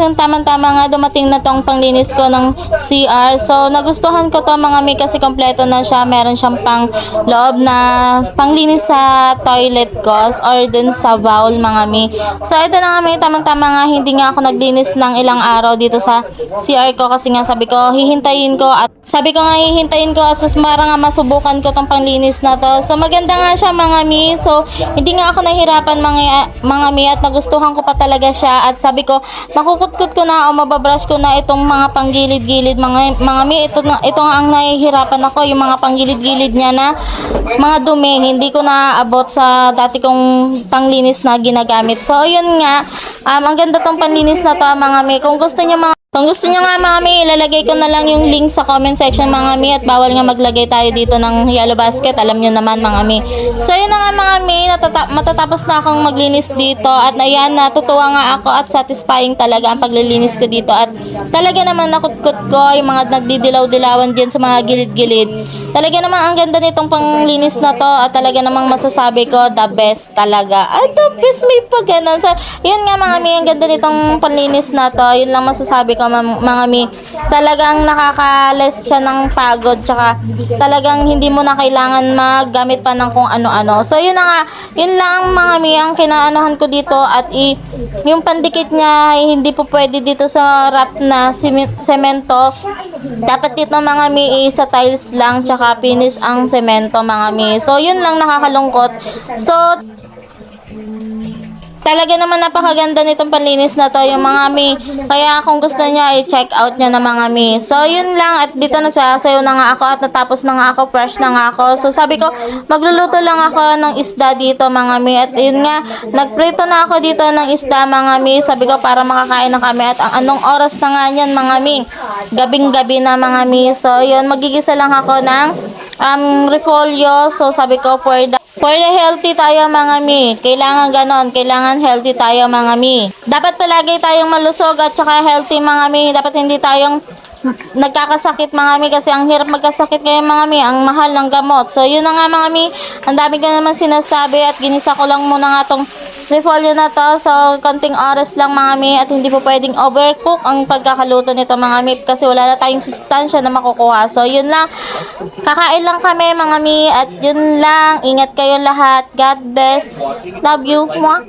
ngayon tamang-tama nga dumating na tong panglinis ko ng CR. So nagustuhan ko to mga mi kasi kompleto na siya. Meron siyang pang loob na panglinis sa toilet ko or din sa bowl mga mi. So ito na nga mi tamang-tama nga hindi nga ako naglinis ng ilang araw dito sa CR ko kasi nga sabi ko hihintayin ko at sabi ko nga hihintayin ko at sus para nga masubukan ko tong panglinis na to. So maganda nga siya mga mi. So hindi nga ako nahirapan mga mga mi at nagustuhan ko pa talaga siya at sabi ko makukutkot ko na o mababrush ko na itong mga panggilid-gilid mga mga mi ito na ito nga ang nahihirapan ako yung mga panggilid-gilid niya na mga dumi hindi ko na abot sa dati kong panglinis na ginagamit. So yun nga um, ang ganda tong panlinis na to mga mi. Kung gusto niyo mga kung gusto nyo nga mga mi, ilalagay ko na lang yung link sa comment section mga mi at bawal nga maglagay tayo dito ng yellow basket. Alam nyo naman mga mi. So yun na nga mga mi, natata- matatapos na akong maglinis dito at ayan, natutuwa nga ako at satisfying talaga ang paglilinis ko dito at talaga naman nakutkot ko yung mga nagdidilaw-dilawan dyan sa mga gilid-gilid. Talaga naman ang ganda nitong panglinis na to at talaga namang masasabi ko the best talaga. Ay, the best may pa ganun. So, yun nga mga mi, ang ganda nitong panlinis na to. Yun lang masasabi mam- mga mi. Talagang nakaka-less siya ng pagod tsaka talagang hindi mo na kailangan maggamit pa ng kung ano-ano. So, yun na nga. Yun lang mga mi ang kinaanohan ko dito at i yung pandikit niya ay hindi po pwede dito sa wrap na semento. Dapat dito mga mi sa tiles lang tsaka finish ang semento mga mi. So yun lang nakakalungkot. So Talaga naman napakaganda nitong panlinis na to yung mga mi. Kaya kung gusto niya i-check out niya na mga mi. So yun lang at dito nagsasayo na nga ako at natapos na nga ako, fresh na nga ako. So sabi ko magluluto lang ako ng isda dito mga mi. At yun nga, nagprito na ako dito ng isda mga mi. Sabi ko para makakain na kami at ang anong oras na nga yan mga mi. Gabing gabi na mga mi. So yun, magigisa lang ako ng um, repolyo. So sabi ko for the For the healthy tayo mga mi. Kailangan ganon. Kailangan healthy tayo mga mi. Dapat palagi tayong malusog at saka healthy mga mi. Dapat hindi tayong nagkakasakit mga mi kasi ang hirap magkasakit kayo mga mi ang mahal ng gamot so yun na nga mga mi ang dami ko naman sinasabi at ginisa ko lang muna nga tong repolyo na to. So konting oras lang mga mi at hindi po pwedeng overcook ang pagkakaluto nito mga mi kasi wala na tayong sustansya na makukuha. So yun lang. Kakain lang kami mga mi at yun lang. Ingat kayo lahat. God bless. Love you. Mwah.